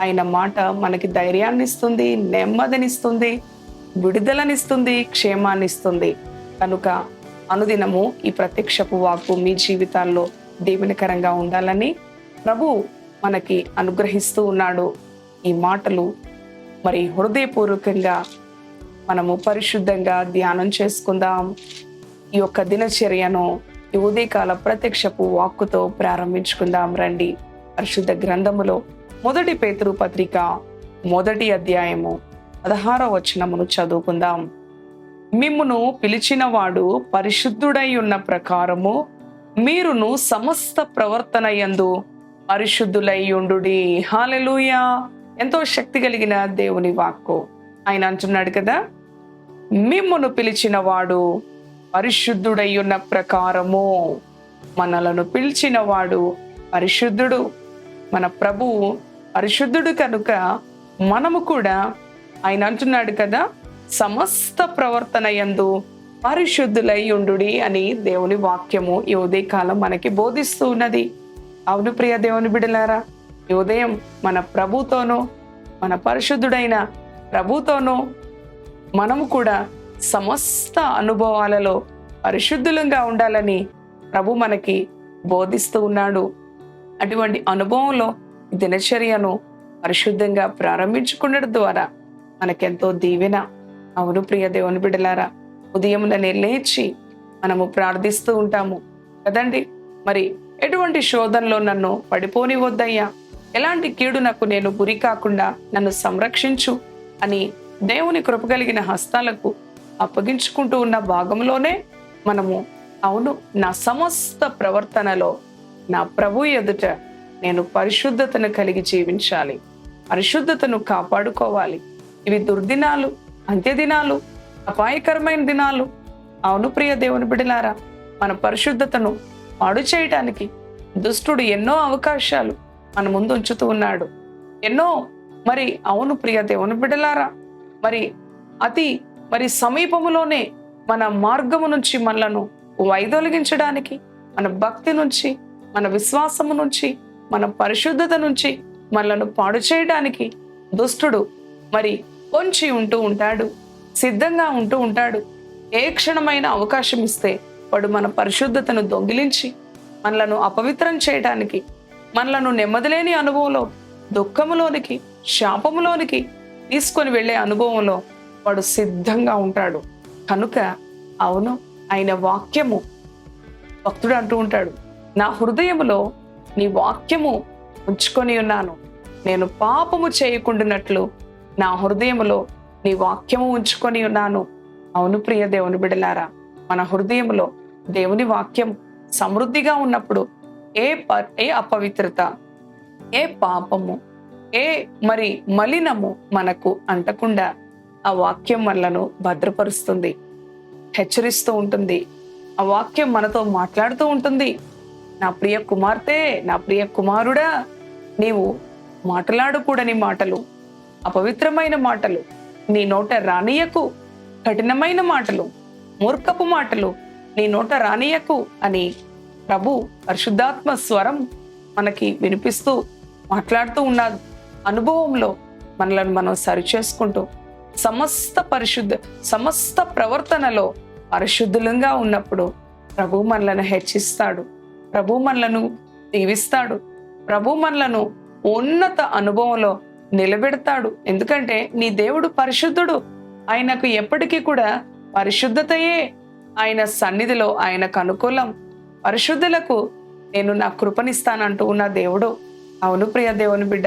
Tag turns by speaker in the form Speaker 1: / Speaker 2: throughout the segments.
Speaker 1: ఆయన మాట మనకి ధైర్యాన్ని ఇస్తుంది నెమ్మదినిస్తుంది విడుదలనిస్తుంది క్షేమాన్నిస్తుంది. కనుక అనుదినము ఈ ప్రత్యక్షపు వాక్కు మీ జీవితాల్లో దీవెనకరంగా ఉండాలని ప్రభు మనకి అనుగ్రహిస్తూ ఉన్నాడు. ఈ మాటలు మరి హృదయపూర్వకంగా మనము పరిశుద్ధంగా ధ్యానం చేసుకుందాం. ఈ యొక్క దినచర్యను ఈ ఉదయకాల ప్రత్యక్షపు వాక్కుతో ప్రారంభించుకుందాం రండి. పరిశుద్ధ గ్రంథములో మొదటి పేతురు పత్రిక మొదటి అధ్యాయము పదహారో వచనమును చదువుకుందాం. మిమ్మును పిలిచినవాడు పరిశుద్ధుడై ఉన్న ప్రకారము మీరును సమస్త ప్రవర్తన యందు పరిశుద్ధులై ఉండు హాలెలుయా ఎంతో శక్తి కలిగిన దేవుని వాక్కు. ఆయన అంటున్నాడు కదా మిమ్మును పిలిచిన వాడు పరిశుద్ధుడై ఉన్న ప్రకారము మనలను పిలిచిన వాడు పరిశుద్ధుడు. మన ప్రభువు పరిశుద్ధుడు కనుక మనము కూడా ఆయన అంటున్నాడు కదా సమస్త ప్రవర్తన యందు పరిశుద్ధులై ఉండు అని దేవుని వాక్యము ఈ ఉదయకాలం మనకి బోధిస్తూ ఉన్నది. అవును ప్రియ దేవుని బిడలారా ఈ ఉదయం మన ప్రభుతోనూ మన పరిశుద్ధుడైన ప్రభుతోనూ మనము కూడా సమస్త అనుభవాలలో పరిశుద్ధులంగా ఉండాలని ప్రభు మనకి బోధిస్తూ ఉన్నాడు. అటువంటి అనుభవంలో దినచర్యను పరిశుద్ధంగా ప్రారంభించుకున్నడం ద్వారా మనకెంతో దీవెన. అవును ప్రియ దేవుని బిడ్డలారా ఉదయముననే లేచి మనము ప్రార్థిస్తూ ఉంటాము. కదండి? మరి ఎటువంటి శోధనలో నన్ను పడిపోనివద్దయ్యా? ఎలాంటి కీడు నాకు నేను గురి కాకుండా నన్ను సంరక్షించు అని దేవుని కృపగలిగిన హస్తాలకు అప్పగించుకుంటూ ఉన్న భాగంలోనే మనము అవును నా సమస్త ప్రవర్తనలో నా ప్రభు ఎదుట నేను పరిశుద్ధతను కలిగి జీవించాలి. పరిశుద్ధతను కాపాడుకోవాలి. ఇవి దుర్దినాలు అంత్యదినాలు అపాయకరమైన దినాలు. అవును ప్రియ దేవుని బిడలారా మన పరిశుద్ధతను పాడు చేయటానికి దుష్టుడు ఎన్నో అవకాశాలు మన ముందు ఉంచుతూ ఉన్నాడు. ఎన్నో మరి అవును ప్రియ దేవుని బిడలారా మరి అతి మరి సమీపములోనే మన మార్గము నుంచి మనలను వైదొలిగించడానికి మన భక్తి నుంచి మన విశ్వాసము నుంచి మన పరిశుద్ధత నుంచి మనలను పాడు చేయడానికి దుష్టుడు మరి పొంచి ఉంటూ ఉంటాడు సిద్ధంగా ఉంటూ ఉంటాడు. ఏ క్షణమైన అవకాశం ఇస్తే వాడు మన పరిశుద్ధతను దొంగిలించి మనలను అపవిత్రం చేయడానికి మనలను నెమ్మదిలేని అనుభవంలో దుఃఖములోనికి శాపములోనికి తీసుకొని వెళ్ళే అనుభవంలో వాడు సిద్ధంగా ఉంటాడు. కనుక అవును ఆయన వాక్యము భక్తుడు అంటూ ఉంటాడు నా హృదయములో నీ వాక్యము ఉంచుకొని ఉన్నాను. నేను పాపము చేయకుండానట్లు నా హృదయములో నీ వాక్యము ఉంచుకొని ఉన్నాను. అవును ప్రియ దేవుని బిడలారా మన హృదయములో దేవుని వాక్యం సమృద్ధిగా ఉన్నప్పుడు ఏ ప ఏ అపవిత్రత ఏ పాపము ఏ మరి మలినము మనకు అంటకుండా ఆ వాక్యం మనలను భద్రపరుస్తుంది హెచ్చరిస్తూ ఉంటుంది. ఆ వాక్యం మనతో మాట్లాడుతూ ఉంటుంది. నా ప్రియ కుమార్తె నా ప్రియ కుమారుడా నీవు మాట్లాడకూడని మాటలు అపవిత్రమైన మాటలు నీ నోట రానియకు కఠినమైన మాటలు మూర్ఖపు మాటలు నీ నోట రానియకు అని ప్రభు పరిశుద్ధాత్మ స్వరం మనకి వినిపిస్తూ మాట్లాడుతూ ఉన్న అనుభవంలో మనలను మనం సరిచేసుకుంటూ సమస్త పరిశుద్ధ సమస్త ప్రవర్తనలో పరిశుద్ధులంగా ఉన్నప్పుడు ప్రభు మనలను హెచ్చిస్తాడు. ప్రభు మనలను దీవిస్తాడు. ప్రభు మనలను ఉన్నత అనుభవంలో నిలబెడతాడు. ఎందుకంటే నీ దేవుడు పరిశుద్ధుడు. ఆయనకు ఎప్పటికీ కూడా పరిశుద్ధతయే. ఆయన సన్నిధిలో ఆయనకు అనుకూలం. పరిశుద్ధులకు నేను నా కృపనిస్తానంటూ ఉన్న దేవుడు. అవును ప్రియ దేవుని బిడ్డ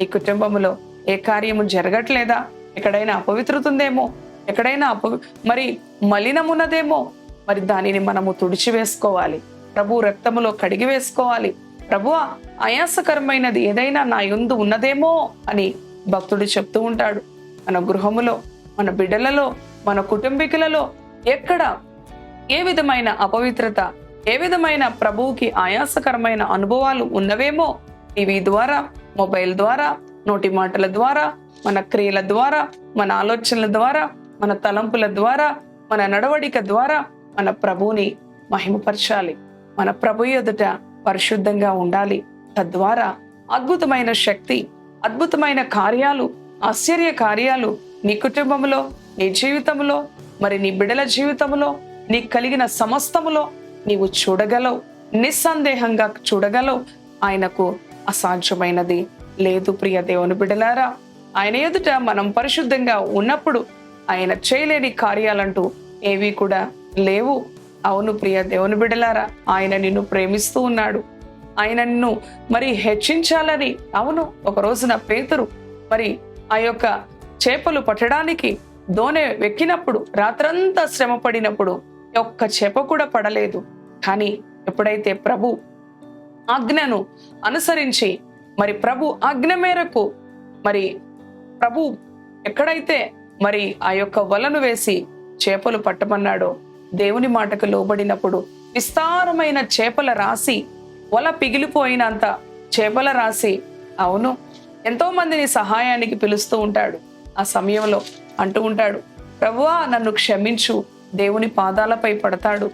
Speaker 1: ఈ కుటుంబంలో ఏ కార్యము జరగట్లేదా? ఎక్కడైనా అపవిత్రత ఉందేమో ఎక్కడైనా అపవి మరి మలినమున్నదేమో? మరి దానిని మనము తుడిచివేసుకోవాలి. ప్రభు రక్తములో కడిగి వేసుకోవాలి. ప్రభు ఆయాసకరమైనది ఏదైనా నా యందు ఉన్నదేమో అని భక్తుడు చెప్తూ ఉంటాడు. మన గృహములో మన బిడ్డలలో మన కుటుంబీకులలో ఎక్కడ ఏ విధమైన అపవిత్రత ఏ విధమైన ప్రభువుకి ఆయాసకరమైన అనుభవాలు ఉన్నవేమో టీవీ ద్వారా మొబైల్ ద్వారా నోటి మాటల ద్వారా మన క్రియల ద్వారా మన ఆలోచనల ద్వారా మన తలంపుల ద్వారా మన నడవడిక ద్వారా మన ప్రభువుని మహిమపరచాలి. మన ప్రభు ఎదుట పరిశుద్ధంగా ఉండాలి. తద్వారా అద్భుతమైన శక్తి అద్భుతమైన కార్యాలు ఆశ్చర్య కార్యాలు నీ కుటుంబంలో నీ జీవితంలో మరి నీ బిడల జీవితంలో నీకు కలిగిన సమస్తములో నీవు చూడగలవు. నిస్సందేహంగా చూడగలవు. ఆయనకు అసాధ్యమైనది లేదు ప్రియ దేవుని బిడలారా. ఆయన ఎదుట మనం పరిశుద్ధంగా ఉన్నప్పుడు ఆయన చేయలేని కార్యాలంటూ ఏవి కూడా లేవు. అవును ప్రియ దేవుని బిడలారా ఆయన నిన్ను ప్రేమిస్తూ ఉన్నాడు. ఆయన నిన్ను మరి హెచ్చించాలని అవును ఒక రోజున పేతురు మరి ఆ యొక్క చేపలు పట్టడానికి దోనె వెక్కినప్పుడు రాత్రంతా శ్రమ పడినప్పుడు ఒక్క చేప కూడా పడలేదు. కానీ ఎప్పుడైతే ప్రభు ఆజ్ఞను అనుసరించి మరి ప్రభు ఆజ్ఞ మేరకు మరి ప్రభు ఎక్కడైతే మరి ఆ యొక్క వలను వేసి చేపలు పట్టమన్నాడో దేవుని మాటకు లోబడినప్పుడు విస్తారమైన చేపల రాసి వల పిగిలిపోయినంత చేపల రాసి అవును ఎంతో మందిని సహాయానికి పిలుస్తూ ఉంటాడు. ఆ సమయంలో అంటూ ఉంటాడు ప్రభువా నన్ను క్షమించు దేవుని పాదాలపై పడతాడు.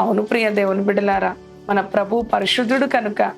Speaker 1: అవును ప్రియ దేవుని బిడ్డలారా మన ప్రభు పరిశుద్ధుడు కనుక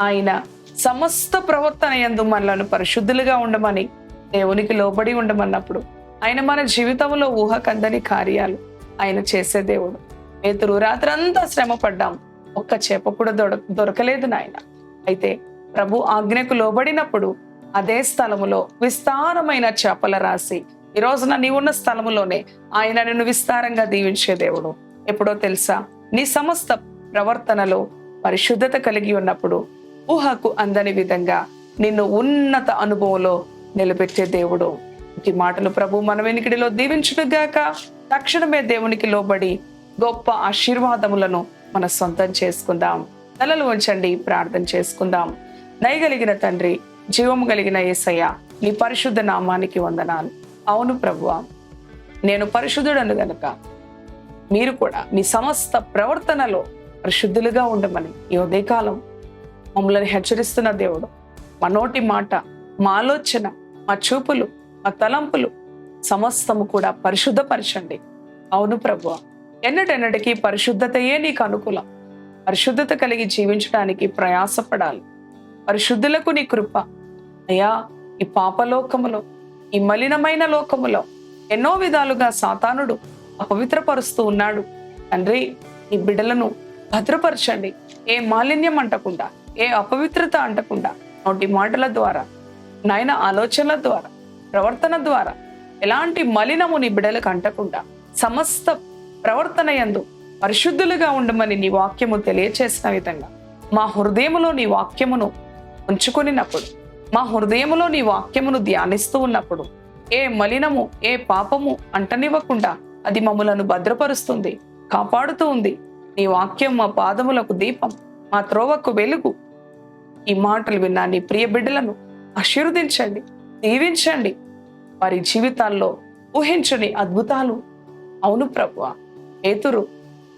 Speaker 1: ఆయన సమస్త ప్రవర్తన యందు మనలను పరిశుద్ధులుగా ఉండమని దేవునికి లోబడి ఉండమన్నప్పుడు ఆయన మన జీవితంలో ఊహకందని కార్యాలు. ఆయన చేసే దేవుడు. పేతురు రాత్రంతా శ్రమ పడ్డాం. ఒక్క చేప కూడా దొర దొరకలేదు నాయన. అయితే ప్రభు ఆజ్ఞకు లోబడినప్పుడు అదే స్థలములో విస్తారమైన చేపల రాసి ఈ రోజున నీవున్న స్థలములోనే ఆయన నిన్ను విస్తారంగా దీవించే దేవుడు. ఎప్పుడో తెలుసా? నీ సమస్త ప్రవర్తనలో పరిశుద్ధత కలిగి ఉన్నప్పుడు ఊహకు అందని విధంగా నిన్ను ఉన్నత అనుభవంలో నిలబెట్టే దేవుడు. ఈ మాటలు ప్రభు మన వెనుకడిలో దీవించుడుగాక తక్షణమే దేవునికి లోబడి గొప్ప ఆశీర్వాదములను మన సొంతం చేసుకుందాం. తలలు ఉంచండి ప్రార్థన చేసుకుందాం. నయగలిగిన తండ్రి జీవము కలిగిన ఏసయ్య నీ పరిశుద్ధ నామానికి వందనాలు. అవును ప్రభువ నేను పరిశుద్ధుడను గనుక మీరు కూడా మీ సమస్త ప్రవర్తనలో పరిశుద్ధులుగా ఉండమని ఈ ఉదయకాలం మమ్మల్ని హెచ్చరిస్తున్న దేవుడు మా నోటి మాట మా ఆలోచన మా చూపులు మా తలంపులు సమస్తము కూడా పరిశుద్ధపరచండి. అవును ప్రభు ఎన్నటెన్నటికి పరిశుద్ధతయే నీకు అనుకూలం. పరిశుద్ధత కలిగి జీవించడానికి ప్రయాసపడాలి. పరిశుద్ధులకు నీ కృప. అయ్యా ఈ పాపలోకములో ఈ మలినమైన లోకములో ఎన్నో విధాలుగా సాతానుడు అపవిత్రపరుస్తూ ఉన్నాడు. తండ్రి ఈ బిడ్డలను భద్రపరచండి. ఏ మాలిన్యం అంటకుండా ఏ అపవిత్రత అంటకుండా నోటి మాటల ద్వారా నాయన ఆలోచనల ద్వారా ప్రవర్తన ద్వారా ఎలాంటి మలినము నీ బిడ్డలకు అంటకుండా సమస్త ప్రవర్తన యందు పరిశుద్ధులుగా ఉండమని నీ వాక్యము తెలియచేసిన విధంగా మా హృదయములో నీ వాక్యమును ఉంచుకునినప్పుడు మా హృదయములో నీ వాక్యమును ధ్యానిస్తూ ఉన్నప్పుడు ఏ మలినము ఏ పాపము అంటనివ్వకుండా అది మమ్మలను భద్రపరుస్తుంది కాపాడుతూ ఉంది. నీ వాక్యం మా పాదములకు దీపం మా త్రోవకు వెలుగు. ఈ మాటలు విన్నా నీ ప్రియ బిడ్డలను ఆశీర్వదించండి దీవించండి. వారి జీవితాల్లో ఊహించని అద్భుతాలు. అవును ప్రభు పేతురు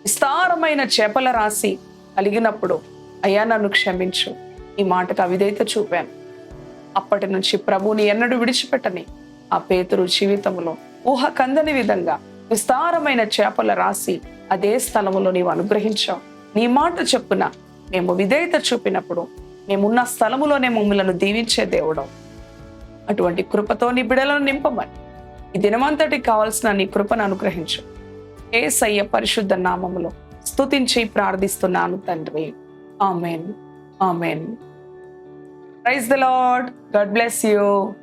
Speaker 1: విస్తారమైన చేపల రాసి కలిగినప్పుడు అయ్యా నన్ను క్షమించు. ఈ మాటకు అవిధేయత చూపాను. అప్పటి నుంచి ప్రభుని ఎన్నడూ విడిచిపెట్టని ఆ పేతురు జీవితంలో ఊహ కందని విధంగా విస్తారమైన చేపల రాసి అదే స్థలములో నీవు అనుగ్రహించావు. నీ మాట చెప్పున మేము విధేయత చూపినప్పుడు మేమున్న స్థలములోనే మమ్మలను దీవించే దేవుడు అటువంటి కృపతో నీ బిడలను నింపమని. ఈ దినమంతటి కావలసిన నీ కృపను అనుగ్రహించు. ఏ సయ్య పరిశుద్ధ నామములో స్తుతించి ప్రార్థిస్తున్నాను తండ్రి. Amen. Amen. Praise the Lord. God bless you.